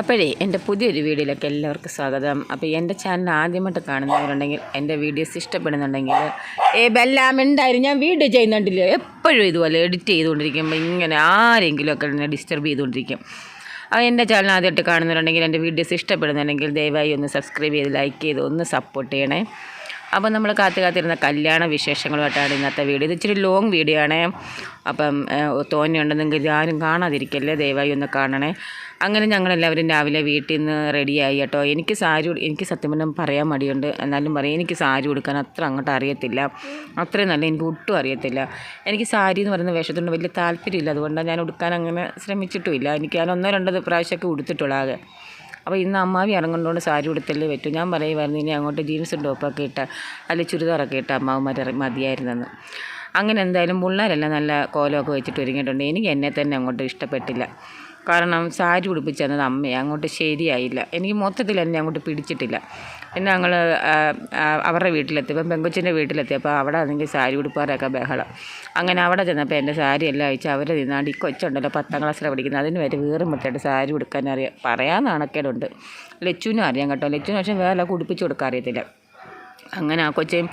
അപ്പോഴേ എന്റെ പുതിയൊരു വീഡിയോയിലേക്ക് എല്ലാവർക്കും സ്വാഗതം. അപ്പോൾ എന്റെ ചാനൽ ആദ്യമായിട്ട് കാണുന്നവരുണ്ടെങ്കിൽ എന്റെ വീഡിയോസ് ഇഷ്ടപ്പെടുന്നുണ്ടെങ്കിൽ ഏ ബെല്ലാം ഉണ്ടായിരുന്നു. ഞാൻ വീഡിയോ ചെയ്യുന്നുണ്ടല്ലോ. എപ്പോഴും ഇതുപോലെ എഡിറ്റ് ചെയ്തുകൊണ്ടിരിക്കുമ്പോൾ ഇങ്ങനെ ആരെങ്കിലുമൊക്കെ എന്നെ ഡിസ്റ്റർബ് ചെയ്തുകൊണ്ടിരിക്കും. അപ്പോൾ എന്റെ ചാനൽ ആദ്യമായിട്ട് കാണുന്നവരുണ്ടെങ്കിൽ എന്റെ വീഡിയോസ് ഇഷ്ടപ്പെടുന്നുണ്ടെങ്കിൽ ദയവായി ഒന്ന് സബ്സ്ക്രൈബ് ചെയ്ത് ലൈക്ക് ചെയ്ത് ഒന്ന് സപ്പോർട്ട് ചെയ്യണേ. അപ്പോൾ നമ്മൾ കാത്തു കാത്തിരുന്ന കല്യാണ വിശേഷങ്ങളുമായിട്ടാണ് ഇന്നത്തെ വീഡിയോ. ഇത് ഇച്ചിരി ലോങ് വീഡിയോ ആണ്. അപ്പം തോന്നിയുണ്ടെന്നെങ്കിൽ ആരും കാണാതിരിക്കല്ലേ? ദയവായി ഒന്ന് കാണണേ. അങ്ങനെ ഞങ്ങളെല്ലാവരും രാവിലെ വീട്ടിൽ നിന്ന് റെഡിയായി കേട്ടോ. എനിക്ക് സാരി എനിക്ക് സത്യം പറഞ്ഞാൽ പറയാൻ മടിയുണ്ട്. എന്നാലും പറയും എനിക്ക് സാരി ഉടുക്കാൻ അത്ര അങ്ങോട്ട് അറിയത്തില്ല. അത്രയും നല്ല എനിക്ക് ഒട്ടും അറിയത്തില്ല. എനിക്ക് സാരി എന്ന് പറയുന്ന വേഷത്തിനോട് വലിയ താല്പര്യമില്ല. അതുകൊണ്ടാണ് ഞാൻ ഉടുക്കാൻ അങ്ങനെ ശ്രമിച്ചിട്ടുമില്ല. എനിക്ക് ഞാൻ ഒന്നോ രണ്ടോ പ്രാവശ്യമൊക്കെ ഉടുത്തിട്ടുള്ളൂ ആകെ. അപ്പോൾ ഇന്ന് അമ്മാവി ഇറങ്ങുന്നതുകൊണ്ട് സാരി ഉടുത്തല്ലേ പറ്റും. ഞാൻ പറയുമായിരുന്നു ഇനി അങ്ങോട്ട് ജീൻസും ടോപ്പൊക്കെ ഇട്ട അല്ലെ ചുരിദാറൊക്കെ ഇട്ട അമ്മാവന്മാർ മതിയായിരുന്നെന്ന്. അങ്ങനെ എന്തായാലും പിള്ളേരെല്ലാം നല്ല കോലമൊക്കെ വെച്ചിട്ട് ഒരുങ്ങിയിട്ടുണ്ട്. എനിക്ക് എന്നെ തന്നെ അങ്ങോട്ട് ഇഷ്ടപ്പെട്ടില്ല. കാരണം സാരി ഉടുപ്പിച്ച് തന്നത് അമ്മയെ. അങ്ങോട്ട് ശരിയായില്ല. എനിക്ക് മൊത്തത്തിൽ എന്നെ അങ്ങോട്ട് പിടിച്ചിട്ടില്ല. പിന്നെ ഞങ്ങൾ അവരുടെ വീട്ടിലെത്തിയപ്പോൾ പെങ്കൊച്ചിന്റെ വീട്ടിലെത്തിയപ്പോൾ അവിടെ ആണെങ്കിൽ സാരി ഉടുപ്പാറൊക്കെ ബഹളം. അങ്ങനെ അവിടെ ചെന്നപ്പോൾ എന്റെ സാരി എല്ലാം അയച്ച് അവർ നിന്നാണ്ട് ഈ കൊച്ചുണ്ടല്ലോ പത്താം ക്ലാസ്സിലാണ് പഠിക്കുന്നത്. അതിന് വരെ വീറും മുട്ടായിട്ട് സാരി ഉടുക്കാൻ അറിയാം. പറയാൻ നാണക്കേടുണ്ട്. ലച്ചുവിനും അറിയാം കേട്ടോ. ലച്ചുവിന് പക്ഷേ വേറെ ഉടുപ്പിച്ച് കൊടുക്കാൻ അറിയത്തില്ല. അങ്ങനെ ആ കൊച്ചയും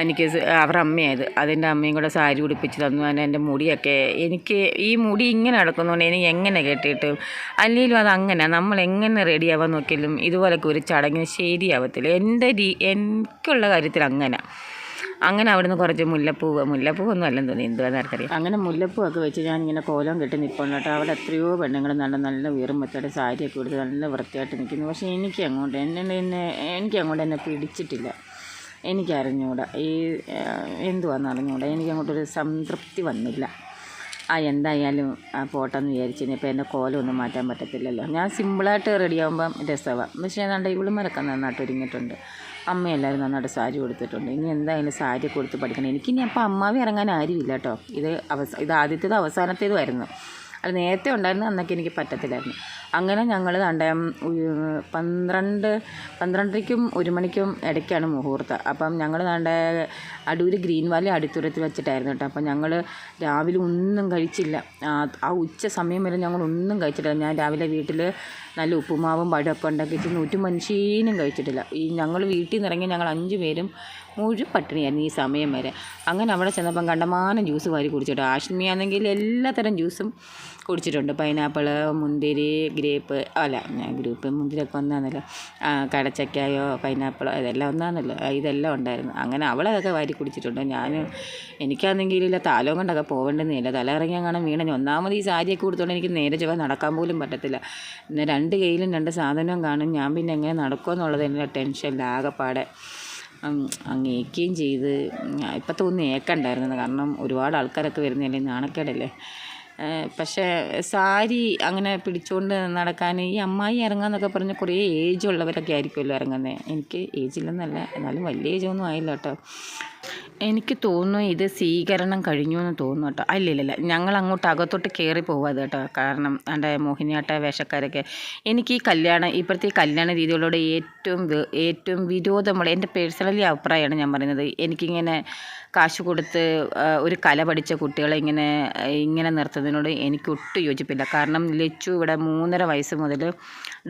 എനിക്ക് അവരുടെ അമ്മയായത്. അതിന്റെ അമ്മയും കൂടെ സാരി ഉടുപ്പിച്ച് തന്നു. അതിന് എന്റെ മുടിയൊക്കെ എനിക്ക് ഈ മുടി ഇങ്ങനെ അടക്കുന്നതുകൊണ്ട് എനിക്ക് എങ്ങനെ കെട്ടിയിട്ട്? അല്ലെങ്കിലും അത് അങ്ങനെ നമ്മൾ എങ്ങനെ റെഡിയാവാൻ നോക്കിയാലും ഇതുപോലൊക്കെ ഒരു ചടങ്ങിന് ശരിയാവത്തില്ല. എന്റെ രീ എനിക്കുള്ള കാര്യത്തിൽ അങ്ങനെ. അങ്ങനെ അവിടുന്ന് കുറച്ച് മുല്ലപ്പൂവ് ഒന്നും അല്ലെന്ന് തോന്നി എന്തുവാന്ന് ആർക്കറിയാം. അങ്ങനെ മുല്ലപ്പൂവൊക്കെ വെച്ച് ഞാൻ ഇങ്ങനെ കോലം കെട്ടി നിൽപ്പുണ്ട് കേട്ടോ. അവിടെ എത്രയോ പെണ്ണുങ്ങൾ നല്ല നല്ല വീറും വെത്തോടെ സാരിയൊക്കെ എടുത്ത് നല്ല വൃത്തിയായിട്ട് നിൽക്കുന്നു. പക്ഷേ എനിക്ക് അങ്ങോട്ട് എന്നെ എന്നെ എനിക്ക് അങ്ങോട്ട് എന്നെ പിടിച്ചിട്ടില്ല. എനിക്ക് അറിഞ്ഞൂടാ ഈ എന്തുവാന്ന് അറിഞ്ഞൂടാ. എനിക്കങ്ങോട്ടൊരു സംതൃപ്തി വന്നില്ല. ആ എന്തായാലും ആ പോട്ടെന്ന് വിചാരിച്ചു ഇപ്പോൾ എന്റെ കോലമൊന്നും മാറ്റാൻ പറ്റത്തില്ലല്ലോ. ഞാൻ സിമ്പിളായിട്ട് റെഡിയാകുമ്പം രസമാണ് പക്ഷേ ഏതാണ്ട് ഇവിളുമാരൊക്കെ നന്നായിട്ട് ഒരുങ്ങിയിട്ടുണ്ട്. അമ്മയെല്ലാവരും നന്നായിട്ട് സാരി കൊടുത്തിട്ടുണ്ട് ഇനി എന്തായാലും സാരി കൊടുത്ത് പഠിക്കണം? എനിക്കിനി അപ്പം അമ്മാവി ഇറങ്ങാൻ ആരുമില്ല കേട്ടോ ഇത് അവസ ഇത് ആദ്യത്തേത് അവസാനത്തേതുമായിരുന്നു അത് നേരത്തെ ഉണ്ടായിരുന്നു അന്നൊക്കെ എനിക്ക് പറ്റത്തില്ലായിരുന്നു. അങ്ങനെ ഞങ്ങൾ കണ്ട പന്ത്രണ്ട് പന്ത്രണ്ടരയ്ക്കും ഒരു മണിക്കും ഇടയ്ക്കാണ് മുഹൂർത്തം. അപ്പം ഞങ്ങൾ കണ്ട അടൂർ ഗ്രീൻ വാലി അടിത്തൂരത്തിൽ വെച്ചിട്ടായിരുന്നു കേട്ടോ. അപ്പം ഞങ്ങൾ രാവിലെ ഒന്നും കഴിച്ചില്ല. ആ ഉച്ച സമയം വരെ ഞങ്ങൾ ഒന്നും കഴിച്ചിട്ടില്ല. ഞാൻ രാവിലെ വീട്ടിൽ നല്ല ഉപ്പുമാവും പഴമൊക്കെ ഉണ്ടാക്കി വെച്ച് നൂറ്റി മനുഷ്യനും കഴിച്ചിട്ടില്ല. ഈ ഞങ്ങൾ വീട്ടിൽ നിന്ന് ഇറങ്ങി ഞങ്ങൾ അഞ്ച് പേരും മുഴുവൻ പട്ടിണിയായിരുന്നു ഈ സമയം വരെ. അങ്ങനെ അവിടെ ചെന്നപ്പം കണ്ടമാനം ജ്യൂസ് വാരി കുടിച്ചിട്ട്. ആഷ്മിയാണെങ്കിൽ എല്ലാത്തരം ജ്യൂസും കുടിച്ചിട്ടുണ്ട്. പൈനാപ്പിൾ മുന്തിരി ഗ്രേപ്പ് അല്ല ഗ്രൂപ്പ് മുന്തിരിയൊക്കെ ഒന്നാന്നല്ലോ. കടച്ചക്കായോ പൈനാപ്പിളോ ഇതെല്ലാം ഒന്നാന്നല്ലോ. ഇതെല്ലാം ഉണ്ടായിരുന്നു. അങ്ങനെ അവളതൊക്കെ വാരി കുടിച്ചിട്ടുണ്ട്. ഞാൻ എനിക്കാണെങ്കിൽ ഇല്ല താലോ കൊണ്ടൊക്കെ പോകേണ്ടതെന്നില്ല തല ഇറങ്ങിയാൽ കാണാൻ വീണ. ഒന്നാമത് ഈ സാരിയൊക്കെ കൊടുത്തോണ്ട് എനിക്ക് നേരെ ചൊവ്വ നടക്കാൻ പോലും പറ്റത്തില്ല. പിന്നെ രണ്ട് കയ്യിലും രണ്ട് സാധനവും കാണും. ഞാൻ പിന്നെ എങ്ങനെ നടക്കുമെന്നുള്ളത് എന്റെ ഉം, അങ്ങ് ഏക്കുകയും ചെയ്ത്. ഇപ്പം തോന്നുന്നു ഏക്കണ്ടായിരുന്നു കാരണം ഒരുപാട് ആൾക്കാരൊക്കെ വരുന്നതല്ലേ നാണക്കേടല്ലേ? പക്ഷേ സാരി അങ്ങനെ പിടിച്ചുകൊണ്ട് നടക്കാൻ ഈ അമ്മായി ഇറങ്ങാന്നൊക്കെ പറഞ്ഞ് കുറേ ഏജ് ഉള്ളവരൊക്കെ ആയിരിക്കുമല്ലോ ഇറങ്ങുന്നത് എനിക്ക് ഏജ് ഇല്ലെന്നല്ല എന്നാലും വലിയ ഏജൊന്നും ആയില്ല കേട്ടോ. എനിക്ക് തോന്നുന്നു ഇത് സ്വീകരണം കഴിഞ്ഞു എന്ന് തോന്നുന്നു കേട്ടോ. അല്ല ഇല്ല ഇല്ല ഞങ്ങൾ അങ്ങോട്ട് അകത്തോട്ട് കയറി പോവാതെ കേട്ടോ. കാരണം എന്റെ മോഹിനിയാട്ട വേഷക്കാരൊക്കെ എനിക്ക് ഈ കല്യാണം ഇപ്പോഴത്തെ ഈ കല്യാണ രീതികളോട് ഏറ്റവും ഏറ്റവും വിരോധമുള്ള എന്റെ പേഴ്സണലി അഭിപ്രായമാണ് ഞാൻ പറയുന്നത്. എനിക്കിങ്ങനെ കാശ് കൊടുത്ത് ഒരു കല പഠിച്ച കുട്ടികളെ ഇങ്ങനെ ഇങ്ങനെ നിർത്തുന്നതിനോട് എനിക്ക് ഒട്ടും യോജിപ്പില്ല. കാരണം ലച്ചു ഇവിടെ മൂന്നര വയസ്സ് മുതൽ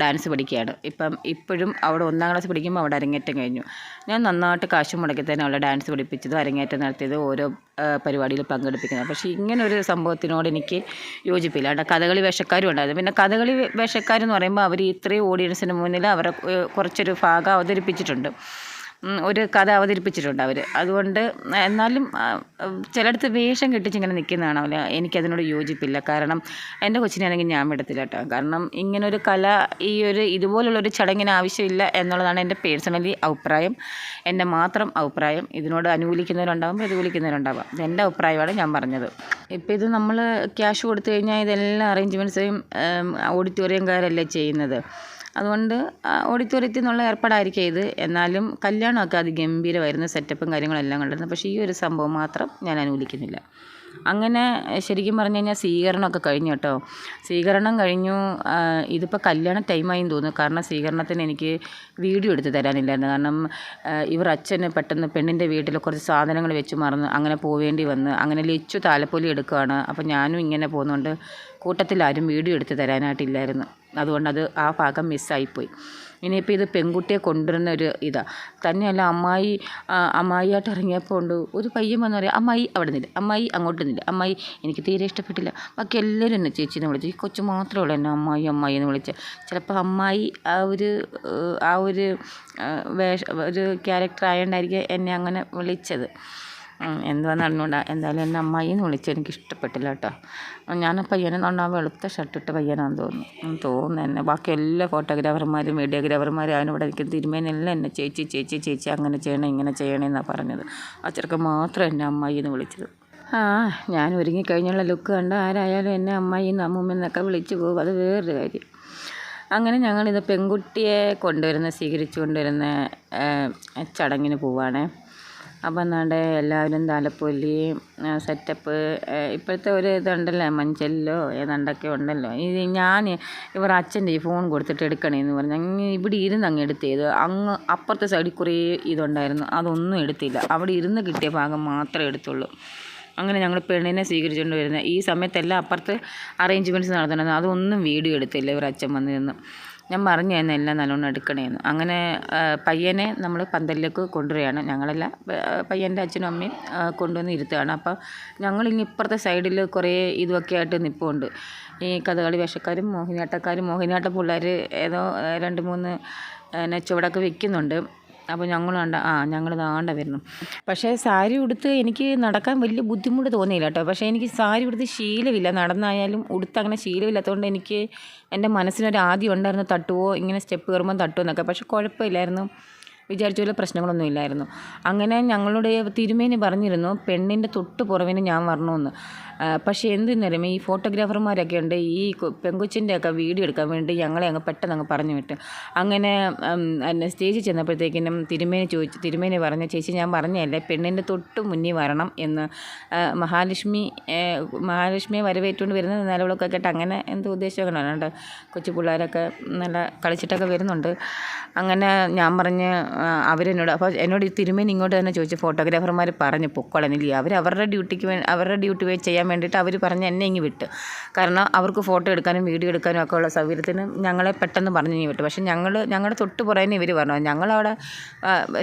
ഡാൻസ് പഠിക്കുകയാണ്. ഇപ്പം ഇപ്പോഴും അവിടെ ഒന്നാം ക്ലാസ് പഠിക്കുമ്പോൾ അവിടെ അരങ്ങേറ്റം കഴിഞ്ഞു. ഞാൻ നന്നായിട്ട് കാശ് മുടക്കി തന്നെ അവളെ ഡാൻസ് പഠിപ്പിച്ചത് അരങ്ങേറ്റം നടത്തിയത് ഓരോ പരിപാടിയിൽ പങ്കെടുപ്പിക്കുന്നത്. പക്ഷേ ഇങ്ങനെ ഒരു സംഭവത്തിനോട് എനിക്ക് യോജിപ്പില്ല. അവിടെ കഥകളി വേഷക്കാരും ഉണ്ടായിരുന്നു. പിന്നെ കഥകളി വേഷക്കാരെന്ന് പറയുമ്പോൾ അവർ ഇത്രയും ഓഡിയൻസിന് മുന്നിൽ അവരെ കുറച്ചൊരു ഭാഗം അവതരിപ്പിച്ചിട്ടുണ്ട്. ഒരു കഥ അവതരിപ്പിച്ചിട്ടുണ്ട് അവർ അതുകൊണ്ട് എന്നാലും ചിലയിടത്ത് വേഷം കെട്ടിച്ച് ഇങ്ങനെ നിൽക്കുന്നതാണ് അവർ എനിക്കതിനോട് യോജിപ്പില്ല. കാരണം എന്റെ കൊച്ചിനാണെങ്കിൽ ഞാൻ വിടത്തില്ല കേട്ടോ. കാരണം ഇങ്ങനൊരു കല ഈ ഒരു ഇതുപോലുള്ളൊരു ചടങ്ങിന് ആവശ്യമില്ല എന്നുള്ളതാണ് എന്റെ പേഴ്സണലി അഭിപ്രായം. എന്റെ മാത്രം അഭിപ്രായം. ഇതിനോട് അനുകൂലിക്കുന്നവരുണ്ടാകും പ്രതികൂലിക്കുന്നവരുണ്ടാവാം. എന്റെ അഭിപ്രായമാണ് ഞാൻ പറഞ്ഞത്. ഇപ്പോൾ ഇത് നമ്മൾ ക്യാഷ് കൊടുത്തു കഴിഞ്ഞാൽ ഇതെല്ലാം അറേഞ്ച്മെന്റ്സും ഓഡിറ്റോറിയംകാരല്ലേ ചെയ്യുന്നത്. അതുകൊണ്ട് ഓഡിറ്റോറിയത്തിൽ നിന്നുള്ള ഏർപ്പാടായിരിക്കും ഇത്. എന്നാലും കല്യാണമൊക്കെ അതിഗംഭീരമായിരുന്നു സെറ്റപ്പും കാര്യങ്ങളും എല്ലാം കണ്ടിരുന്നു. പക്ഷേ ഈ ഒരു സംഭവം മാത്രം ഞാൻ അനുകൂലിക്കുന്നില്ല. അങ്ങനെ ശരിക്കും പറഞ്ഞു കഴിഞ്ഞാൽ സ്വീകരണമൊക്കെ കഴിഞ്ഞു കേട്ടോ. സ്വീകരണം കഴിഞ്ഞു ഇതിപ്പോൾ കല്യാണ ടൈമായെന്ന് തോന്നുന്നു. കാരണം സ്വീകരണത്തിന് എനിക്ക് വീഡിയോ എടുത്ത് തരാനില്ലായിരുന്നു. കാരണം ഇവർ അച്ഛന് പെട്ടെന്ന് പെണ്ണിന്റെ വീട്ടിൽ കുറച്ച് സാധനങ്ങൾ വെച്ച് മറന്ന് അങ്ങനെ പോവേണ്ടി വന്ന് അങ്ങനെ ലിച്ചു താലപ്പൊലി എടുക്കുകയാണ് അപ്പോൾ ഞാനും ഇങ്ങനെ പോകുന്നുണ്ട് കൂട്ടത്തിൽ ആരും വീഡിയോ എടുത്ത് തരാനായിട്ടില്ലായിരുന്നു. അതുകൊണ്ട് അത് ആ ഭാഗം മിസ്സായിപ്പോയി ഇനിയിപ്പോൾ ഇത് പെൺകുട്ടിയെ കൊണ്ടുവരുന്ന ഒരു ഇതാണ് തന്നെയല്ല അമ്മായി അമ്മായിയായിട്ട് ഇറങ്ങിയപ്പോൾ ഉണ്ട്. ഒരു പയ്യൻ വന്ന് പറയാം അമ്മായി അവിടെ നില്ല അമ്മായി അങ്ങോട്ട് നിന്നില്ല. അമ്മായി എനിക്ക് തീരെ ഇഷ്ടപ്പെട്ടില്ല. ബാക്കി എല്ലാവരും എന്നെ ചേച്ചി എന്ന് വിളിച്ചു. ഈ കൊച്ചു മാത്രമേ ഉള്ളൂ എന്നെ അമ്മായി അമ്മായി എന്ന് വിളിച്ച്. ചിലപ്പോൾ അമ്മായി ആ ഒരു ആ ഒരു വേഷ ഒരു ക്യാരക്ടർ ആയതുകൊണ്ടായിരിക്കും എന്നെ അങ്ങനെ വിളിച്ചത്. എന്തുവാന്ന് അറിഞ്ഞൂടാ. എന്തായാലും എന്റെ അമ്മായി എന്ന് വിളിച്ച് എനിക്ക് ഇഷ്ടപ്പെട്ടില്ല കേട്ടോ. ഞാൻ ആ പയ്യനെ കൊണ്ടാ വെളുത്ത ഷർട്ടിട്ട പയ്യനാന്ന് തോന്നുന്നു. തോന്നുന്നു എന്നെ. ബാക്കി എല്ലാ ഫോട്ടോഗ്രാഫർമാരും വീഡിയോഗ്രാഫർമാരും അതിനോട് എനിക്ക് തിരുമേനെല്ലാം എന്നെ ചേച്ചി ചേച്ചി ചേച്ചി അങ്ങനെ ചെയ്യണേ ഇങ്ങനെ ചെയ്യണേ എന്നാണ് പറഞ്ഞത്. ആ മാത്രം എന്റെ അമ്മായി എന്ന് വിളിച്ചത്. ആ ഞാൻ ഒരുങ്ങിക്കഴിഞ്ഞുള്ള ലുക്ക് കണ്ട ആരായാലും എന്നെ അമ്മായി എന്ന് അമ്മൂമ്മഎന്നൊക്കെ വിളിച്ചു പോകും. അത് വേറൊരു കാര്യം. അങ്ങനെ ഞങ്ങളിത് പെൺകുട്ടിയെ കൊണ്ടുവരുന്ന സ്വീകരിച്ചു കൊണ്ടുവരുന്ന ചടങ്ങിന് പോവാണേ. അപ്പം എന്നാണ്ട് എല്ലാവരും താലപ്പൊലി സെറ്റപ്പ് ഇപ്പോഴത്തെ ഒരു ഇതുണ്ടല്ലോ മഞ്ചലിലോ ഏതാണ്ടൊക്കെ ഉണ്ടല്ലോ. ഇത് ഞാൻ ഇവർ അച്ഛന്റെ ഫോൺ കൊടുത്തിട്ട് എടുക്കണേന്ന് പറഞ്ഞു അങ്ങ് ഇവിടെ ഇരുന്ന് അങ്ങ് എടുത്ത് ചെയ്തു. അങ്ങ് അപ്പുറത്തെ സൈഡിൽ കുറേ ഇതുണ്ടായിരുന്നു. അതൊന്നും എടുത്തില്ല. അവിടെ ഇരുന്ന് കിട്ടിയ ഭാഗം മാത്രമേ എടുത്തുള്ളൂ. അങ്ങനെ ഞങ്ങൾ പെണ്ണിനെ സ്വീകരിച്ചുകൊണ്ട് വരുന്നത് ഈ സമയത്തെല്ലാം അപ്പുറത്ത് അറേഞ്ച്മെന്റ്സ് നടത്തണത് അതൊന്നും വീഡിയോ എടുത്തില്ല ഇവർ അച്ഛൻ വന്നിരുന്നു. ഞാൻ പറഞ്ഞു തന്നെ എല്ലാം നല്ലോണം എടുക്കണേന്ന്. അങ്ങനെ പയ്യനെ നമ്മൾ പന്തലിലേക്ക് കൊണ്ടുവരികയാണ്. ഞങ്ങളെല്ലാം പയ്യന്റെ അച്ഛനും അമ്മയും കൊണ്ടുവന്ന് ഇരുത്തുകയാണ്. അപ്പോൾ ഞങ്ങളിങ്ങ് ഇപ്പുറത്തെ സൈഡിൽ കുറേ ഇതൊക്കെ ആയിട്ട് നിൽപ്പുണ്ട് ഈ കഥകളി വേഷക്കാരും മോഹിനിയാട്ടക്കാരും മോഹിനിയാട്ട പിള്ളേർ ഏതോ രണ്ട് മൂന്ന് പിന്നെ ചുവടൊക്കെ വെക്കുന്നുണ്ട്. അപ്പോൾ ഞങ്ങൾ കണ്ട ആ ഞങ്ങൾ താണ്ട വരുന്നു. പക്ഷേ സാരി ഉടുത്ത് എനിക്ക് നടക്കാൻ വലിയ ബുദ്ധിമുട്ട് തോന്നിയില്ല കേട്ടോ. പക്ഷേ എനിക്ക് സാരി ഉടുത്ത് ശീലമില്ല. നടന്നായാലും ഉടുത്ത് അങ്ങനെ ശീലമില്ലാത്തതുകൊണ്ട് എനിക്ക് എന്റെ മനസ്സിനൊരു ആദ്യം ഉണ്ടായിരുന്നു തട്ടുവോ ഇങ്ങനെ സ്റ്റെപ്പ് കയറുമ്പോൾ തട്ടുമോ എന്നൊക്കെ പക്ഷെ കുഴപ്പമില്ലായിരുന്നു. വിചാരിച്ച പോലെ പ്രശ്നങ്ങളൊന്നും ഇല്ലായിരുന്നു. അങ്ങനെ ഞങ്ങളുടെ തിരുമേനി പറഞ്ഞിരുന്നു പെണ്ണിന്റെ തൊട്ട് പുറവിന് ഞാൻ വരണമെന്ന്. പക്ഷേ എന്തിനേരം ഈ ഫോട്ടോഗ്രാഫർമാരൊക്കെ ഉണ്ട് ഈ പെങ്കുച്ചിന്റെയൊക്കെ വീഡിയോ എടുക്കാൻ വേണ്ടി ഞങ്ങളെ അങ്ങ് പെട്ടെന്ന് അങ്ങ് പറഞ്ഞു വിട്ടു. അങ്ങനെ സ്റ്റേജിൽ ചെന്നപ്പോഴത്തേക്കിനും തിരുമേനി ചോദിച്ചു തിരുമേനി പറഞ്ഞു ചേച്ചി ഞാൻ പറഞ്ഞതല്ലേ പെണ്ണിന്റെ തൊട്ട് മുന്നിൽ വരണം എന്ന്. മഹാലക്ഷ്മി മഹാലക്ഷ്മിയെ വരവേറ്റുകൊണ്ട് വരുന്ന നിലവിളൊക്കെ കേട്ട് അങ്ങനെ എന്തോ ഉദ്ദേശമൊക്കെ ഉണ്ട് കൊച്ചു പിള്ളേരൊക്കെ നല്ല കളിച്ചിട്ടൊക്കെ വരുന്നുണ്ട്. അങ്ങനെ ഞാൻ പറഞ്ഞ് അവരെന്നോട് അപ്പോൾ എന്നോട് ഈ തിരുമേനി ഇങ്ങോട്ട് തന്നെ ചോദിച്ചു ഫോട്ടോഗ്രാഫർമാർ പറഞ്ഞു പൊക്കോളനില്ല അവർ അവരുടെ ഡ്യൂട്ടിക്ക് വേ അവരുടെ ഡ്യൂട്ടി വേ ചെയ്യാൻ വേണ്ടിയിട്ട് അവർ പറഞ്ഞ് എന്നെ ഇങ്ങ് വിട്ട്. കാരണം അവർക്ക് ഫോട്ടോ എടുക്കാനും വീഡിയോ എടുക്കാനും ഒക്കെ ഉള്ള സൗകര്യത്തിന് ഞങ്ങളെ പെട്ടെന്ന് പറഞ്ഞ് ഇങ്ങ് വിട്ടു. പക്ഷേ ഞങ്ങൾ ഞങ്ങളുടെ തൊട്ട് പുറേന്ന് ഇവർ പറഞ്ഞു. ഞങ്ങളവിടെ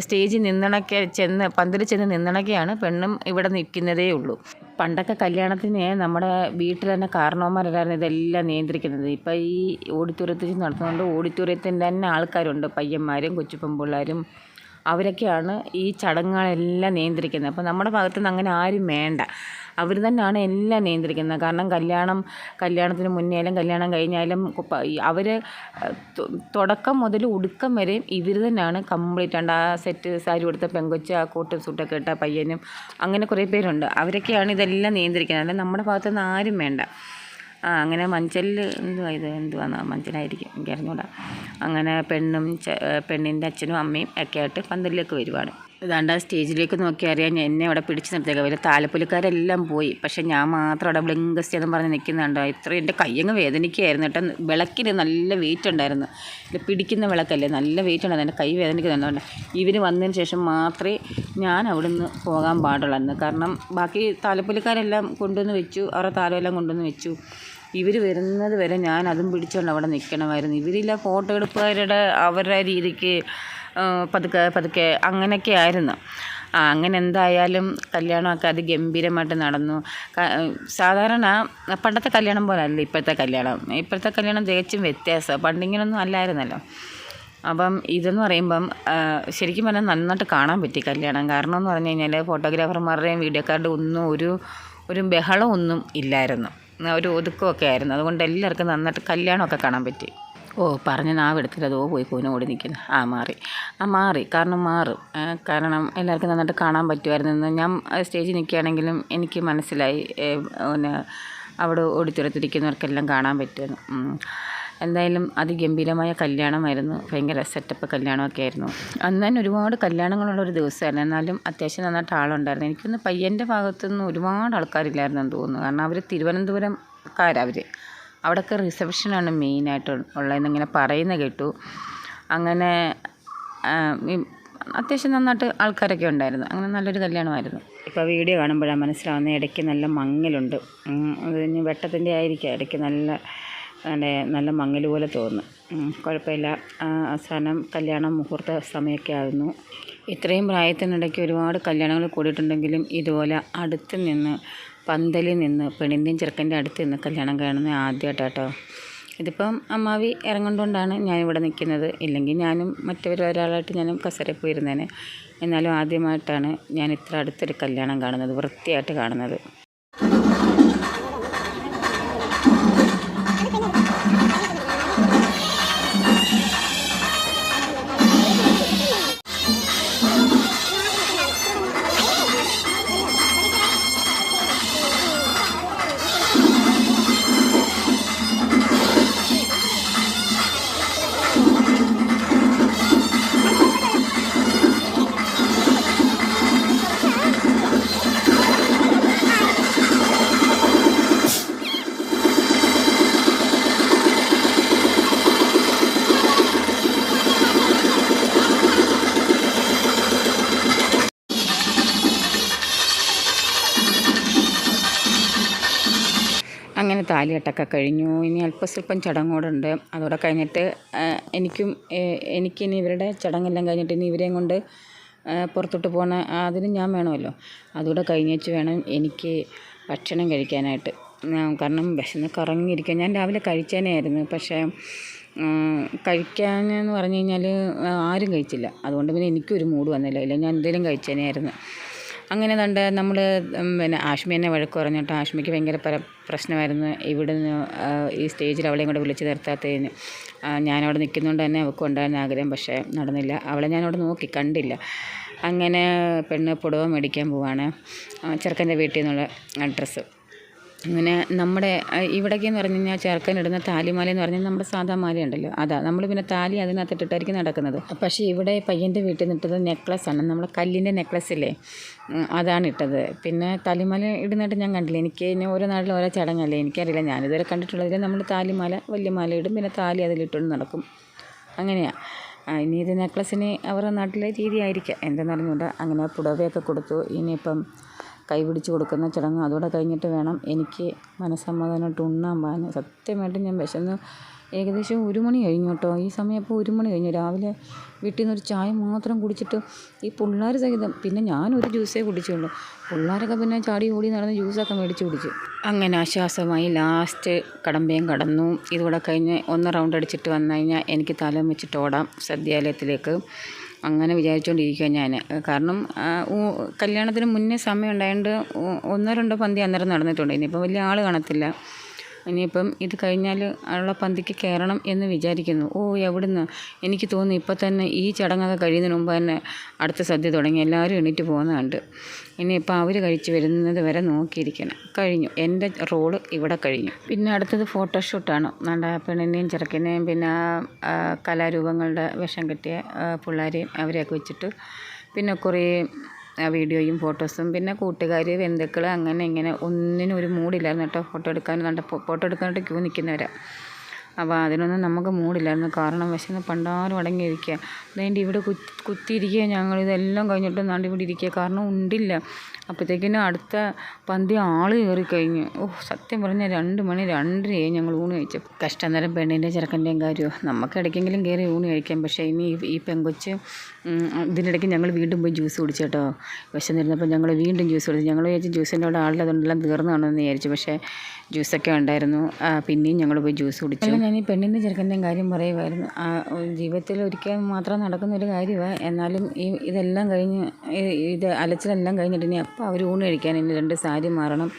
സ്റ്റേജിൽ നിന്നണക്കെ ചെന്ന് പന്തിൽ ചെന്ന് നിന്നണക്കെയാണ് പെണ്ണും ഇവിടെ നിൽക്കുന്നതേ ഉള്ളൂ. പണ്ടൊക്കെ കല്യാണത്തിന് നമ്മുടെ വീട്ടിൽ തന്നെ കാരണവന്മാരല്ലായിരുന്നു ഇതെല്ലാം നിയന്ത്രിക്കുന്നത്. ഇപ്പോൾ ഈ ഓഡിറ്റോറിയത്തിൽ നടത്തുന്നുണ്ട് ഓഡിറ്റോറിയത്തിന്റെ തന്നെ ആൾക്കാരുണ്ട്. പയ്യന്മാരും കൊച്ചു അവരൊക്കെയാണ് ഈ ചടങ്ങുകളെല്ലാം നിയന്ത്രിക്കുന്നത്. അപ്പോൾ നമ്മുടെ ഭാഗത്തുനിന്ന് അങ്ങനെ ആരും വേണ്ട. അവർ തന്നെയാണ് എല്ലാം നിയന്ത്രിക്കുന്നത്. കാരണം കല്യാണം കല്യാണത്തിന് മുന്നേലും കല്യാണം കഴിഞ്ഞാലും അവർ തുടക്കം മുതൽ ഒടുക്കം വരെയും ഇവർ തന്നെയാണ് കംപ്ലീറ്റ് ഉണ്ട് ആ സെറ്റ് സാരി കൊടുത്ത പെങ്കൊച്ച് ആ കൂട്ട് സൂട്ടൊക്കെ ഇട്ട പയ്യനും അങ്ങനെ കുറേ പേരുണ്ട്. അവരൊക്കെയാണ് ഇതെല്ലാം നിയന്ത്രിക്കുന്നത്. അല്ലെങ്കിൽ നമ്മുടെ ഭാഗത്തുനിന്ന് ആരും വേണ്ട. ആ അങ്ങനെ മഞ്ചലിൽ എന്തുവാ ഇത്? എന്തുവാന്ന് മഞ്ചലായിരിക്കും എനിക്ക് അറിഞ്ഞൂടാ. അങ്ങനെ പെണ്ണും പെണ്ണിന്റെ അച്ഛനും അമ്മയും ഒക്കെ ആയിട്ട് പന്തലിലേക്ക് വരുവാണ്. ഇതാണ്ട് ആ സ്റ്റേജിലേക്ക് നോക്കി അറിയാൻ ഞാൻ എന്നെ അവിടെ പിടിച്ച് നിർത്തിയേക്കാം. വലിയ താലപ്പൊലിക്കാരെല്ലാം പോയി. പക്ഷേ ഞാൻ മാത്രം അവിടെ ബ്ലിങ്കസ്റ്റ് എന്ന് പറഞ്ഞ് നിൽക്കുന്നുണ്ടോ? ഇത്ര എന്റെ കയ്യങ്ങ് വേദനിക്കുകയായിരുന്നു കേട്ടോ. വിളക്കിന് നല്ല വെയിറ്റ് ഉണ്ടായിരുന്നു. പിടിക്കുന്ന വിളക്കല്ലേ? നല്ല വെയിറ്റ് ഉണ്ടായിരുന്നു. എന്റെ കൈ വേദനിക്കുന്നുണ്ട് ഇവർ വന്നതിന് ശേഷം മാത്രമേ ഞാൻ അവിടെ നിന്ന് പോകാൻ പാടുള്ളായിരുന്നു. കാരണം ബാക്കി താലപ്പൊലിക്കാരെല്ലാം കൊണ്ടുവന്ന് വെച്ചു. അവരുടെ താലമെല്ലാം കൊണ്ടുവന്ന് വെച്ചു. ഇവർ വരുന്നത് വരെ ഞാൻ അതും പിടിച്ചുകൊണ്ട് അവിടെ നിൽക്കണമായിരുന്നു ഇവരില്ല ഫോട്ടോ എടുപ്പുകാരുടെ അവരുടെ രീതിക്ക് പതുക്കെ പതുക്കെ അങ്ങനെയൊക്കെ ആയിരുന്നു. അങ്ങനെ എന്തായാലും കല്യാണമൊക്കെ അത് ഗംഭീരമായിട്ട് നടന്നു സാധാരണ പണ്ടത്തെ കല്യാണം പോലെ അല്ല ഇപ്പോഴത്തെ കല്യാണം. ഇപ്പോഴത്തെ കല്യാണം തികച്ചും വ്യത്യാസമാണ് പണ്ടിങ്ങനൊന്നും അല്ലായിരുന്നല്ലോ. അപ്പം ഇതെന്ന് പറയുമ്പം ശരിക്കും പറഞ്ഞാൽ നന്നായിട്ട് കാണാൻ പറ്റി കല്യാണം. കാരണം എന്ന് പറഞ്ഞു കഴിഞ്ഞാൽ ഫോട്ടോഗ്രാഫർമാരുടെയും വീഡിയോക്കാരുടെയും ഒന്നും ഒരു ഒരു ബഹളം ഒന്നും ഇല്ലായിരുന്നു. ഒരു ഒതുക്കമൊക്കെ ആയിരുന്നു. അതുകൊണ്ട് എല്ലാവർക്കും നന്നായിട്ട് കല്യാണമൊക്കെ കാണാൻ പറ്റി. ഓ പറഞ്ഞ നാവെടുത്തിട്ട് അതോ പോയി കൂനോടി നിൽക്കുന്നു ആ മാറി. ആ മാറി. കാരണം മാറും. കാരണം എല്ലാവർക്കും നന്നായിട്ട് കാണാൻ പറ്റുമായിരുന്നു. ഞാൻ സ്റ്റേജിൽ നിൽക്കുകയാണെങ്കിലും എനിക്ക് മനസ്സിലായി പിന്നെ അവിടെ ഓടിത്തുരത്തിരിക്കുന്നവർക്കെല്ലാം കാണാൻ പറ്റുമെന്ന് ഉം. എന്തായാലും അതിഗംഭീരമായ കല്യാണമായിരുന്നു. ഭയങ്കര സെറ്റപ്പ് കല്യാണമൊക്കെ ആയിരുന്നു. അന്ന് തന്നെ ഒരുപാട് കല്യാണങ്ങളുള്ള ഒരു ദിവസമായിരുന്നു. എന്നാലും അത്യാവശ്യം നന്നായിട്ട് ആളുണ്ടായിരുന്നു. എനിക്കൊന്ന് പയ്യന്റെ ഭാഗത്തുനിന്ന് ഒരുപാട് ആൾക്കാരില്ലായിരുന്നു എന്ന് തോന്നുന്നു. കാരണം അവർ തിരുവനന്തപുരംകാരവർ അവിടെയൊക്കെ റിസപ്ഷനാണ് മെയിനായിട്ട് ഉള്ളതെന്ന് ഇങ്ങനെ പറയുന്ന കേട്ടു. അങ്ങനെ അത്യാവശ്യം നന്നായിട്ട് ആൾക്കാരൊക്കെ ഉണ്ടായിരുന്നു. അങ്ങനെ നല്ലൊരു കല്യാണമായിരുന്നു. ഇപ്പോൾ വീഡിയോ കാണുമ്പോഴാണ് മനസ്സിലാവുന്നത് ഇടയ്ക്ക് നല്ല മങ്ങലുണ്ട്. അത് ഇനി വെട്ടത്തിന്റെ ആയിരിക്കാം. ഇടയ്ക്ക് നല്ല അതെ നല്ല മങ്ങൽ പോലെ തോന്നുന്നു. കുഴപ്പമില്ല. അവസാനം കല്യാണം മുഹൂർത്ത സമയമൊക്കെ ആയിരുന്നു ഇത്രയും പ്രായത്തിനിടയ്ക്ക് ഒരുപാട് കല്യാണങ്ങൾ കൂടിയിട്ടുണ്ടെങ്കിലും ഇതുപോലെ അടുത്ത് നിന്ന് പന്തലിൽ നിന്ന് പെണ്ണിന്റെയും ചെറുക്കന്റെ അടുത്ത് നിന്ന് കല്യാണം കാണുന്നത് ആദ്യമായിട്ടാട്ടോ. ഇതിപ്പം അമ്മാവി ഇറങ്ങുകൊണ്ടാണ് ഞാനിവിടെ നിൽക്കുന്നത്. ഇല്ലെങ്കിൽ ഞാനും മറ്റവർ ഒരാളായിട്ട് ഞാനും കസരയിൽ പോയിരുന്നേനെ. എന്നാലും ആദ്യമായിട്ടാണ് ഞാൻ ഇത്ര അടുത്തൊരു കല്യാണം കാണുന്നത് വൃത്തിയായിട്ട് കാണുന്നത്. താലികെട്ടൊക്കെ കഴിഞ്ഞു. ഇനി അല്പസ്വല്പം ചടങ്ങോടുണ്ട്. അതോടെ കഴിഞ്ഞിട്ട് എനിക്കും എനിക്കിനി ഇവരുടെ ചടങ്ങെല്ലാം കഴിഞ്ഞിട്ട് ഇനി ഇവരെയും കൊണ്ട് പുറത്തോട്ട് പോകണ അതിന് ഞാൻ വേണമല്ലോ. അതുകൂടെ കഴിഞ്ഞേച്ച് വേണം എനിക്ക് ഭക്ഷണം കഴിക്കാനായിട്ട്. കാരണം വിശന്ന് കറങ്ങിയിരിക്കുക ഞാൻ രാവിലെ കഴിച്ചേനായിരുന്നു പക്ഷേ കഴിക്കാനെന്ന് പറഞ്ഞു കഴിഞ്ഞാൽ ആരും കഴിച്ചില്ല. അതുകൊണ്ട് പിന്നെ എനിക്കൊരു മൂഡ് വന്നില്ല. ഇല്ല ഞാൻ എന്തെങ്കിലും കഴിച്ചേനായിരുന്നു അങ്ങനെ കണ്ട് നമ്മൾ പിന്നെ ആഷ്മി എന്നെ വഴക്ക് പറഞ്ഞിട്ട് ആഷ്മിക്ക് ഭയങ്കര പര പ്രശ്നമായിരുന്നു. ഇവിടുന്ന് ഈ സ്റ്റേജിൽ അവളെയും കൂടെ വിളിച്ച് നിർത്താത്തതിന്. ഞാനവിടെ നിൽക്കുന്നതുകൊണ്ട് തന്നെ അവൾക്ക് ഉണ്ടായിരുന്ന ആഗ്രഹം പക്ഷേ നടന്നില്ല. അവളെ ഞാനവിടെ നോക്കി കണ്ടില്ല. അങ്ങനെ പെണ്ണ് പുടവ മേടിക്കാൻ പോവാണ്. ചെറുക്കന്റെ വീട്ടിൽ നിന്നുള്ള ഡ്രസ്സ്. അങ്ങനെ നമ്മുടെ ഇവിടേക്ക് എന്ന് പറഞ്ഞു കഴിഞ്ഞാൽ ചെറുക്കൻ ഇടുന്ന താലിമാല എന്ന് പറഞ്ഞാൽ നമ്മുടെ സാധാ മാല ഉണ്ടല്ലോ അതാ നമ്മൾ പിന്നെ താലി അതിനകത്തിട്ടിട്ടായിരിക്കും നടക്കുന്നത്. പക്ഷേ ഇവിടെ പയ്യന്റെ വീട്ടിൽ നിന്നിട്ടത് നെക്ലസ്സാണ് നമ്മൾ കല്ലിന്റെ നെക്ലസ് ഇല്ലേ? അതാണ് ഇട്ടത്. പിന്നെ താലിമാല ഇടുന്നതായിട്ട് ഞാൻ കണ്ടില്ല. എനിക്ക് ഇനി ഓരോ നാട്ടിലും ഓരോ ചടങ്ങല്ലേ? എനിക്കറിയില്ല. ഞാനിതുവരെ കണ്ടിട്ടുള്ളതിൽ നമ്മൾ താലിമാല വലിയ മാല ഇടും. പിന്നെ താലി അതിലിട്ടുകൊണ്ട് നടക്കും. അങ്ങനെയാണ് ഇനി ഇത് നെക്ലസിന് അവരുടെ നാട്ടിലെ രീതിയായിരിക്കാം. എന്താണെന്ന് പറഞ്ഞുകൊണ്ട് അങ്ങനെ പുടവയൊക്കെ കൊടുത്തു. ഇനിയിപ്പം കൈ പിടിച്ച് കൊടുക്കുന്ന ചടങ്ങ് അതോടെ കഴിഞ്ഞിട്ട് വേണം എനിക്ക് മനസ്സമാധാനമായിട്ട് ഉണ്ണാൻ പോകാൻ സത്യമായിട്ടും ഞാൻ വിശന്ന് ഏകദേശം ഒരു മണി കഴിഞ്ഞു കേട്ടോ. ഈ സമയം അപ്പോൾ ഒരു മണി കഴിഞ്ഞു. രാവിലെ വീട്ടിൽ നിന്ന് ഒരു ചായ മാത്രം കുടിച്ചിട്ട് ഈ പിള്ളേർ സഹിതം പിന്നെ ഞാനൊരു ജ്യൂസേ കുടിച്ചുള്ളൂ. പിള്ളേരൊക്കെ പിന്നെ ചാടി ഓടി നടന്ന് ജ്യൂസൊക്കെ മേടിച്ച് കുടിച്ച്. അങ്ങനെ ആശ്വാസമായി ലാസ്റ്റ് കടമ്പയും കടന്നു. ഇതുകൂടെ കഴിഞ്ഞ് ഒന്ന് റൗണ്ട് അടിച്ചിട്ട് വന്നു കഴിഞ്ഞാൽ എനിക്ക് തലം വെച്ചിട്ട് ഓടാം സദ്യാലയത്തിലേക്ക്. അങ്ങനെ വിചാരിച്ചുകൊണ്ടിരിക്കുക ഞാൻ കാരണം കല്യാണത്തിന് മുന്നേ സമയം ഉണ്ടായതുകൊണ്ട് ഒന്നോ രണ്ടോ പന്തി അന്നേരം നടന്നിട്ടുണ്ട്. ഇനിയിപ്പോൾ വലിയ ആൾ കാണത്തില്ല. ഇനിയിപ്പം ഇത് കഴിഞ്ഞാൽ ഉള്ള പന്തിക്ക് കയറണം എന്ന് വിചാരിക്കുന്നു. ഓ എവിടുന്ന്? എനിക്ക് തോന്നുന്നു ഇപ്പം തന്നെ ഈ ചടങ്ങൊക്കെ കഴിയുന്നതിന് മുമ്പ് തന്നെ അടുത്ത സദ്യ തുടങ്ങി. എല്ലാവരും എണീറ്റ് പോകുന്ന കണ്ട്. ഇനിയിപ്പോൾ അവർ കഴിച്ച് വരുന്നത് വരെ നോക്കിയിരിക്കണം. കഴിഞ്ഞു. എന്റെ റോൾ ഇവിടെ കഴിഞ്ഞു. പിന്നെ അടുത്തത് ഫോട്ടോഷൂട്ടാണ്. നല്ല പെണ്ണിനെയും ചെറുക്കനെയും പിന്നെ കലാരൂപങ്ങളുടെ വേഷം കെട്ടിയ പിള്ളേരെയും അവരെയൊക്കെ വെച്ചിട്ട് പിന്നെ കുറേ വീഡിയോയും ഫോട്ടോസും. പിന്നെ കൂട്ടുകാർ ബന്ധുക്കൾ അങ്ങനെ ഇങ്ങനെ ഒന്നിനും ഒരു മൂടില്ലായിരുന്നു കേട്ടോ. ഫോട്ടോ എടുക്കാൻ ഫോട്ടോ എടുക്കാനായിട്ട് ക്യൂ നിൽക്കുന്നവരാണ് അപ്പോൾ അതിനൊന്നും നമുക്ക് മൂടില്ലായിരുന്നു. കാരണം വിശന്ന് പണ്ടാരും അടങ്ങിയിരിക്കുക. അതുകൊണ്ട് ഇവിടെ കുത്തി കുത്തിയിരിക്കുക ഞങ്ങൾ. ഇതെല്ലാം കഴിഞ്ഞിട്ട് നാണ്ട് ഇവിടെ ഇരിക്കുക. കാരണം ഉണ്ടില്ല. അപ്പോഴത്തേക്കിനും അടുത്ത പന്തി ആൾ കയറിക്കഴിഞ്ഞു ഓ സത്യം പറഞ്ഞാൽ രണ്ട് മണി രണ്ടരയായി ഞങ്ങൾ ഊണ് കഴിച്ചു. കഷ്ടം നേരം പെണ്ണിന്റെ ചെറുക്കന്റെയും കാര്യമോ നമുക്ക് ഇടയ്ക്കെങ്കിലും കയറി ഊണ് കഴിക്കാം. പക്ഷേ ഇനി ഈ- പെങ്കൊച്ച് ഇതിനിടയ്ക്ക് ഞങ്ങൾ വീണ്ടും പോയി ജ്യൂസ് കുടിച്ചു കേട്ടോ. വിശന്നിരുന്നപ്പോൾ ഞങ്ങൾ വീണ്ടും ജ്യൂസ് കുടിച്ചു. ഞങ്ങൾ വിചാരിച്ചു ജ്യൂസിന്റെ അവിടെ ആളുള്ളതുകൊണ്ടെല്ലാം തീർന്നു കാണുമെന്ന് വിചാരിച്ചു. പക്ഷേ ജ്യൂസൊക്കെ ഉണ്ടായിരുന്നു. പിന്നെയും ഞങ്ങൾ പോയി ജ്യൂസ് കുടിച്ചു. ഞാൻ ഈ പെണ്ണിന്റെ ചെറുക്കന്റെയും കാര്യം പറയുമായിരുന്നു ജീവിതത്തിൽ ഒരിക്കൽ മാത്രം നടക്കുന്ന ഒരു കാര്യമാണ് എന്നാലും ഈ ഇതെല്ലാം കഴിഞ്ഞ് ഇത് അലച്ചിലെല്ലാം കഴിഞ്ഞിട്ട് ഇനി അപ്പോൾ അവർ ഊണ് കഴിക്കാൻ ഇനി രണ്ട് സാരി മാറണം.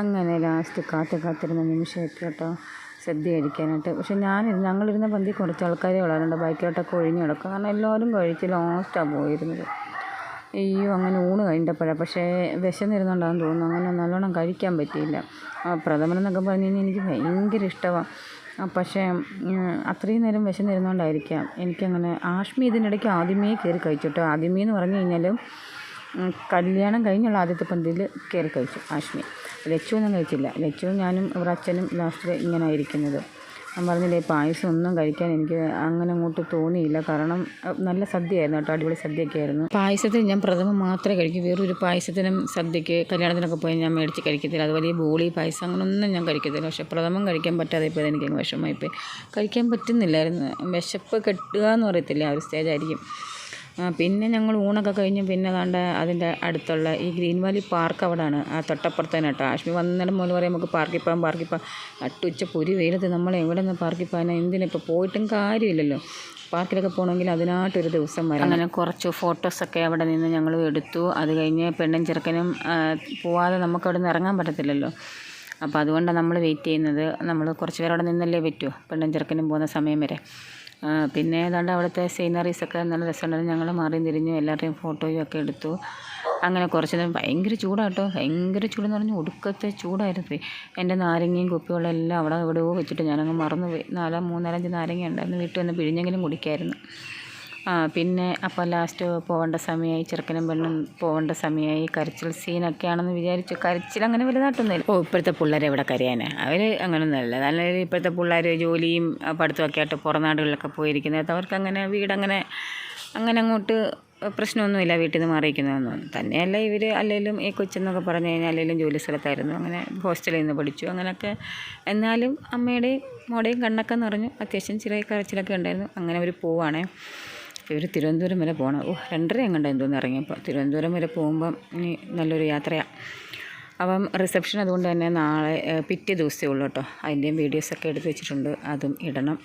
അങ്ങനെ ലാസ്റ്റ് കാത്ത് കാത്തിരുന്ന നിമിഷമൊക്കെ കേട്ടോ കഴിക്കാനായിട്ട് പക്ഷെ ഞാൻ ഞങ്ങളിരുന്ന പന്തി കുറച്ച് ആൾക്കാരെ ഉള്ളാറുണ്ട് ബൈക്കിലോട്ടൊക്കെ ഒഴിഞ്ഞു കിടക്കും. കാരണം എല്ലാവരും കഴിച്ച് ലാസ്റ്റാണ് പോയിരുന്നത്. അയ്യോ അങ്ങനെ ഊണ് കഴിഞ്ഞപ്പോഴാണ് പക്ഷേ വിശന്നിരുന്നുണ്ടാകും തോന്നുന്നു. അങ്ങനെ നല്ലോണം കഴിക്കാൻ പറ്റിയില്ല. ആ പറഞ്ഞു കഴിഞ്ഞാൽ എനിക്ക് ഭയങ്കര ഇഷ്ടമാണ് പക്ഷേ അത്രയും നേരം വിശന്നിരുന്നുകൊണ്ടായിരിക്കാം എനിക്കങ്ങനെ ആഷ്മി ഇതിനിടയ്ക്ക് ആദ്യമേ കയറി കഴിച്ചു കേട്ടോ ആദ്യമേ എന്ന് പറഞ്ഞു കഴിഞ്ഞാൽ കല്യാണം കഴിഞ്ഞുള്ള ആദ്യത്തെ പന്തിയിൽ കയറി കഴിച്ചു ആഷ്മി. ലച്ചു ഒന്നും കഴിച്ചില്ല. ലച്ചു ഞാനും ഇവരുടെ അച്ഛനും ലാസ്റ്റിൽ ഇങ്ങനെ ആയിരിക്കുന്നത് ഞാൻ പറഞ്ഞില്ലേ പായസം ഒന്നും കഴിക്കാൻ എനിക്ക് അങ്ങനെ അങ്ങോട്ട് തോന്നിയില്ല. കാരണം നല്ല സദ്യയായിരുന്നു കേട്ടോ അടിപൊളി സദ്യയൊക്കെ ആയിരുന്നു. പായസത്തിന് ഞാൻ പ്രഥമം മാത്രമേ കഴിക്കൂ. വേറൊരു പായസത്തിനും സദ്യയ്ക്ക് കല്യാണത്തിനൊക്കെ പോയി ഞാൻ മേടിച്ച് കഴിക്കത്തില്ല. അതുപോലെ ഈ ബോളി പായസം അങ്ങനെയൊന്നും ഞാൻ കഴിക്കത്തില്ല. പക്ഷേ പ്രഥമം കഴിക്കാൻ പറ്റാതെ ഇപ്പോൾ എനിക്ക് വിഷമമായിപ്പോയി കഴിക്കാൻ പറ്റുന്നില്ലായിരുന്നു. വിശപ്പ് കെട്ടുക എന്ന് പറയത്തില്ല ആ ഒരു സ്റ്റേജായിരിക്കും പിന്നെ ഞങ്ങൾ ഊണൊക്കെ കഴിഞ്ഞ് പിന്നെ കണ്ട അതിന്റെ അടുത്തുള്ള ഈ ഗ്രീൻ വാലി പാർക്ക് അവിടെ ആണ് ആ തൊട്ടപ്പുറത്ത് തന്നെ കേട്ടോ ആശ്മി വന്നിടം മുതൽ പറയും നമുക്ക് പാർക്കിൽ പോകാം പാർക്കിൽ പോകാം. നട്ടുച്ച പൊരി വെയിലത്ത് നമ്മൾ എവിടെ നിന്ന് പാർക്കിൽ പോകാൻ എന്തിനാ ഇപ്പോൾ പോയിട്ടും കാര്യമില്ലല്ലോ. പാർക്കിലൊക്കെ പോകണമെങ്കിൽ അതിനായിട്ടൊരു ദിവസം വരണം. അങ്ങനെ കുറച്ച് ഫോട്ടോസൊക്കെ അവിടെ നിന്ന് ഞങ്ങൾ എടുത്തു. അത് കഴിഞ്ഞ് പെണ്ണും ചെറുക്കനും പോവാതെ നമുക്ക് അവിടെ നിന്ന് ഇറങ്ങാൻ പറ്റത്തില്ലല്ലോ. അപ്പോൾ അതുകൊണ്ടാണ് നമ്മൾ വെയിറ്റ് ചെയ്യുന്നത്. നമ്മൾ കുറച്ച് പേരവിടെ നിന്നല്ലേ പറ്റുമോ പെണ്ണും ചെറുക്കനും പോകുന്ന സമയം വരെ. പിന്നെ ഏതാണ്ട് അവിടുത്തെ സീനറീസൊക്കെ നല്ല രസമുണ്ടായിരുന്നു ഞങ്ങൾ മാറി തിരിഞ്ഞു എല്ലാവരുടെയും ഫോട്ടോയും ഒക്കെ എടുത്തു. അങ്ങനെ കുറച്ച് നേരം ഭയങ്കര ചൂടാട്ടോ. ഭയങ്കര ചൂടെന്ന് പറഞ്ഞാൽ ഒടുക്കത്തെ ചൂടായിരുന്നു. എന്റെ നാരങ്ങയും കുപ്പികളും എല്ലാം അവിടെ എവിടെയോ വെച്ചിട്ട് ഞാനങ്ങ് മറന്നു പോയി നാലോ മൂന്നാലഞ്ച് നാരങ്ങ ഉണ്ടായിരുന്നു. വീട്ടിൽ വന്ന് പിഴിഞ്ഞെങ്കിലും കുടിക്കായിരുന്നു. പിന്നെ അപ്പോൾ ലാസ്റ്റ് പോകേണ്ട സമയമായി ചെറുക്കനും പെണ്ണും പോകേണ്ട സമയമായി കരച്ചിൽ സീനൊക്കെയാണെന്ന് വിചാരിച്ചു. കരച്ചിൽ അങ്ങനെ വലുതായിട്ടൊന്നുമില്ല. ഓ ഇപ്പോഴത്തെ പിള്ളേരെ ഇവിടെ കരയാനാ? അവർ അങ്ങനെയൊന്നുമല്ല നല്ല ഇപ്പോഴത്തെ പിള്ളേർ ജോലിയും പഠിത്തമൊക്കെ ആയിട്ട് പുറം നാടുകളിലൊക്കെ പോയിരിക്കുന്നത്. അവർക്ക് അങ്ങനെ വീടങ്ങനെ അങ്ങനെ അങ്ങോട്ട് പ്രശ്നമൊന്നുമില്ല. വീട്ടിൽ നിന്ന് മാറിയിരിക്കുന്നതൊന്നും. തന്നെയല്ല ഇവർ അല്ലെങ്കിലും ഈ കൊച്ചെന്നൊക്കെ പറഞ്ഞു കഴിഞ്ഞാൽ അല്ലെങ്കിലും ജോലി സ്ഥലത്തായിരുന്നു. അങ്ങനെ ഹോസ്റ്റലിൽ നിന്ന് പഠിച്ചു. അങ്ങനെയൊക്കെ എന്നാലും അമ്മയുടെയും മോടെയും കണ്ണൊക്കെ നിറഞ്ഞു. അത്യാവശ്യം ചെറിയ കരച്ചിലൊക്കെ ഉണ്ടായിരുന്നു. അങ്ങനെ അവർ പോവുകയാണേ ഇവർ തിരുവനന്തപുരം വരെ പോകണം. ഓ രണ്ടര എങ്ങോട്ടാന്ന് തോന്നുന്നു ഇറങ്ങിയപ്പോൾ. തിരുവനന്തപുരം വരെ പോകുമ്പം ഇനി നല്ലൊരു യാത്രയാണ് അപ്പം റിസപ്ഷൻ അതുകൊണ്ട് തന്നെ നാളെ പിറ്റേ ദിവസമേ ഉള്ളൂ കേട്ടോ. അതിന്റെയും വീഡിയോസൊക്കെ എടുത്ത് വെച്ചിട്ടുണ്ട്. അതും ഇടണം.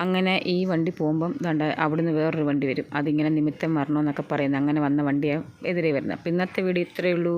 അങ്ങനെ ഈ വണ്ടി പോകുമ്പം ദണ്ട അവിടുന്ന് വേറൊരു വണ്ടി വരും. അതിങ്ങനെ നിമിത്തം വരണമെന്നൊക്കെ പറയുന്നത് അങ്ങനെ വന്ന വണ്ടിയാണ് എതിരെ വരുന്നത്. അപ്പം ഇന്നത്തെ വീഡിയോ ഇത്രയേ ഉള്ളൂ.